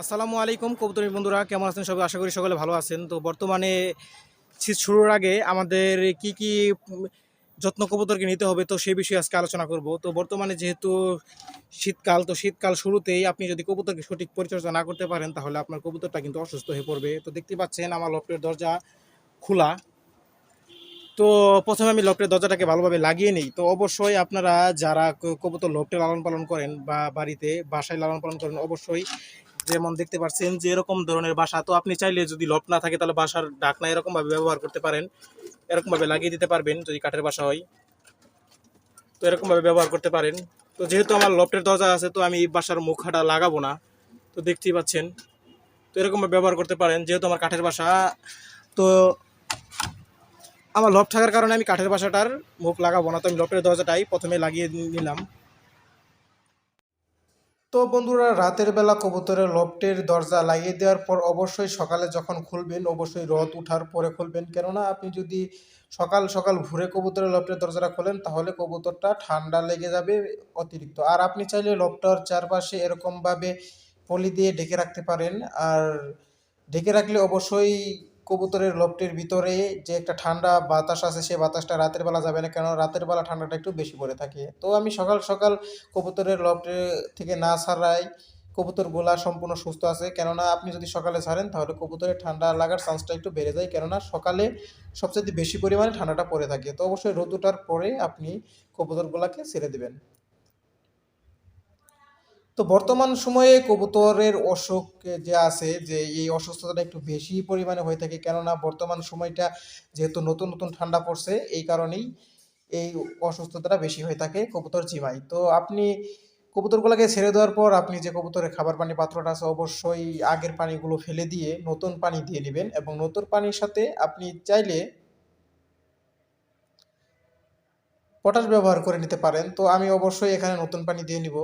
আসসালামু আলাইকুম, কবুতরী বন্ধুরা, কেমন আছেন সবাই? আশা করি সকলে ভালো আছেন। তো বর্তমানে শীত শুরুর আগে আমাদের কি কি যত্ন কবুতরকে নিতে হবে, তো সেই বিষয়ে আজকে আলোচনা করব। তো বর্তমানে যেহেতু শীতকাল, তো শীতকাল শুরুতেই আপনি যদি কবুতরকে সঠিক পরিচর্যা না করতে পারেন, তাহলে আপনার কবুতরটা কিন্তু অসুস্থ হয়ে পড়বে। তো দেখতে পাচ্ছেন, আমার লফটের দরজা খোলা। তো প্রথমে আমি লফটের দরজাটাকে ভালোভাবে লাগিয়ে নিই। তো অবশ্যই আপনারা যারা কবুতর লফটে লালন পালন করেন বা বাড়িতে বাসায় লালন পালন করেন, অবশ্যই যেমন দেখতে পাচ্ছেন যে এরকম ধরনের বাসা। তো আপনি চাইলে যদি লফট না থাকে, তাহলে বাসার ডাকনা এরকম ভাবে ব্যবহার করতে পারেন। এরকমভাবে লাগিয়ে দিতে পারবেন যদি কাঠের বাসা হয়। তো এরকমভাবে ব্যবহার করতে পারেন। তো যেহেতু আমার লফটের দরজা আছে, তো আমি এই বাসার মুখাটা লাগাবো না। তো দেখতেই পাচ্ছেন। তো এরকমভাবে ব্যবহার করতে পারেন, যেহেতু আমার কাঠের বাসা। তো আমার লফট থাকার কারণে আমি কাঠের বাসাটার মুখ লাগাবো না। তো আমি লফটের দরজাটাই প্রথমে লাগিয়ে নিলাম। তো বন্ধুরা, রাতের বেলা কবুতরের লফটের দরজা লাগিয়ে দেওয়ার পর অবশ্যই সকালে যখন খুলবেন, অবশ্যই রথ উঠার পরে খুলবেন। কেননা আপনি যদি সকাল সকাল ভোরে কবুতরের লফটের দরজাটা খোলেন, তাহলে কবুতরটা ঠান্ডা লেগে যাবে অতিরিক্ত। আর আপনি চাইলে লফটার চারপাশে এরকমভাবে পলি দিয়ে ঢেকে রাখতে পারেন। আর ঢেকে রাখলে অবশ্যই কবুতরের লফটের ভিতরে যে একটা ঠান্ডা বাতাস আছে সেই বাতাসটা রাতের বেলা যাবে না। কেন রাতের বেলা ঠান্ডাটা একটু বেশি পড়ে থাকে। তো আমি সকাল সকাল কবুতরের লফটে থেকে না ছাড়াই কবুতরগুলা সম্পূর্ণ সুস্থ আছে। কেননা আপনি যদি সকালে ছাড়েন, তাহলে কবুতরের ঠান্ডা লাগার চান্সটা একটু বেড়ে যায়। কেননা সকালে সবচেয়ে বেশি পরিমাণে ঠান্ডাটা পড়ে থাকে। তো অবশ্যই রোদ ওঠার পরে আপনি কবুতরগুলাকে ছেড়ে দেবেন। তো বর্তমান সময়ে কবুতরের অসুখ যে আছে, যে এই অসুস্থতাটা একটু বেশি পরিমাণে হয়ে থাকে, কেননা বর্তমান সময়টা যেহেতু নতুন নতুন ঠান্ডা পড়ছে, এই কারণেই এই অসুস্থতাটা বেশি হয়ে থাকে কবুতর চিমাই তো আপনি কবুতরগুলোকে ছেড়ে দেওয়ার পর আপনি যে কবুতরের খাবার পানি পাত্রটা আছে, অবশ্যই আগের পানিগুলো ফেলে দিয়ে নতুন পানি দিয়ে নেবেন এবং নতুন পানির সাথে আপনি চাইলে পটাশ ব্যবহার করে নিতে পারেন। তো আমি অবশ্যই এখানে নতুন পানি দিয়ে নিব।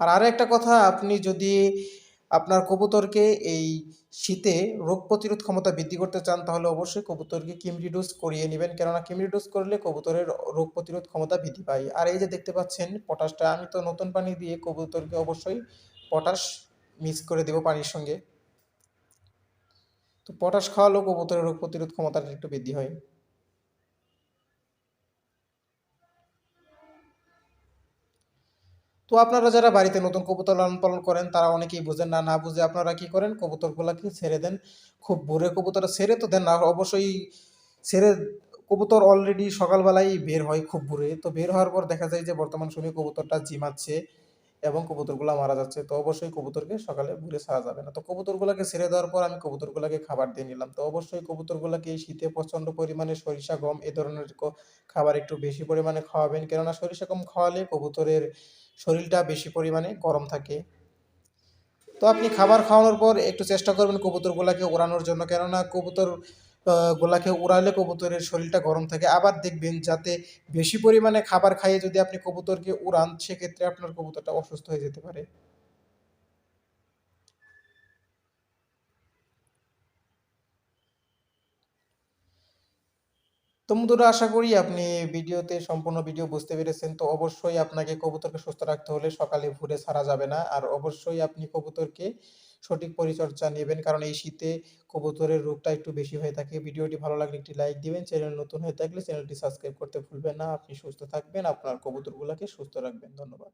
আর আরও একটা কথা, আপনি যদি আপনার কবুতরকে এই শীতে রোগ প্রতিরোধ ক্ষমতা বৃদ্ধি করতে চান, তাহলে অবশ্যই কবুতরকে কিমরি ডোজ করিয়ে নেবেন। কেননা কিমরি ডোজ করলে কবুতরের রোগ প্রতিরোধ ক্ষমতা বৃদ্ধি পায়। আর এই যে দেখতে পাচ্ছেন পটাশটা, আমি তো নতুন পানি দিয়ে কবুতরকে অবশ্যই পটাশ মিক্স করে দেবো পানির সঙ্গে। তো পটাশ খাওয়ালেও কবুতরের রোগ প্রতিরোধ ক্ষমতাটা একটু বৃদ্ধি হয়। তো আপনারা যারা বাড়িতে নতুন কবুতর লালন পালন করেন, তারা অনেকেই বুঝেন না না বুঝে আপনারা কি করেন? কবুতরগুলোকে ছেড়ে দেন। খুব ভোরে কবুতর ছেড়ে তো দেন না অবশ্যই ছেড়ে কবুতর অলরেডি সকালবেলায় বের হয় খুব ভোরে। তো বের হওয়ার পর দেখা যায় যে বর্তমান সময়ে কবুতরটা জিমাচ্ছে। এবং কবুতরগুলো মারা যাচ্ছে, তো অবশ্যই কবুতরকে সকালে ভুলে ছাড়া যাবে না। তো কবুতরগুলোকে ছেড়ে দেওয়ার পর আমি কবুতরগুলোকে খাবার দিয়ে নিলাম। তো অবশ্যই কবুতরগুলোকে শীতে প্রচণ্ড পরিমাণে সরিষা, গম এ ধরনের খাবার একটু বেশি পরিমাণে খাওয়াবেন। কেননা সরিষা, গম খাওয়ালে কবুতরের শরীরটা বেশি পরিমাণে গরম থাকে। তো আপনি খাবার খাওয়ানোর পর একটু চেষ্টা করবেন কবুতরগুলাকে ওড়ানোর জন্য। কেননা কবুতর গুলাকে উড়ালে কবুতরের শরীরটা গরম থাকে। আবার দেখবেন যাতে বেশি পরিমাণে খাবার খাইয়ে যদি আপনি কবুতরকে উড়ান, সেক্ষেত্রে আপনার কবুতরটা অসুস্থ হয়ে যেতে পারে। তো বন্ধুরা, আশা করি আপনি ভিডিওতে সম্পূর্ণ ভিডিও বুঝতে পেরেছেন। তো অবশ্যই আপনাকে কবুতরকে সুস্থ রাখতে হলে সকালে ভোরে ছাড়া যাবে না। আর অবশ্যই আপনি কবুতরকে সঠিক পরিচর্যা নেবেন, কারণ এই শীতে কবুতরের রোগটা একটু বেশি হয়ে থাকে। ভিডিওটি ভালো লাগলে একটি লাইক দিবেন। চ্যানেল নতুন হয়ে থাকলে চ্যানেলটি সাবস্ক্রাইব করতে ভুলবেন না। আপনি সুস্থ থাকবেন। আপনার কবুতরগুলোকে সুস্থ রাখবেন। ধন্যবাদ।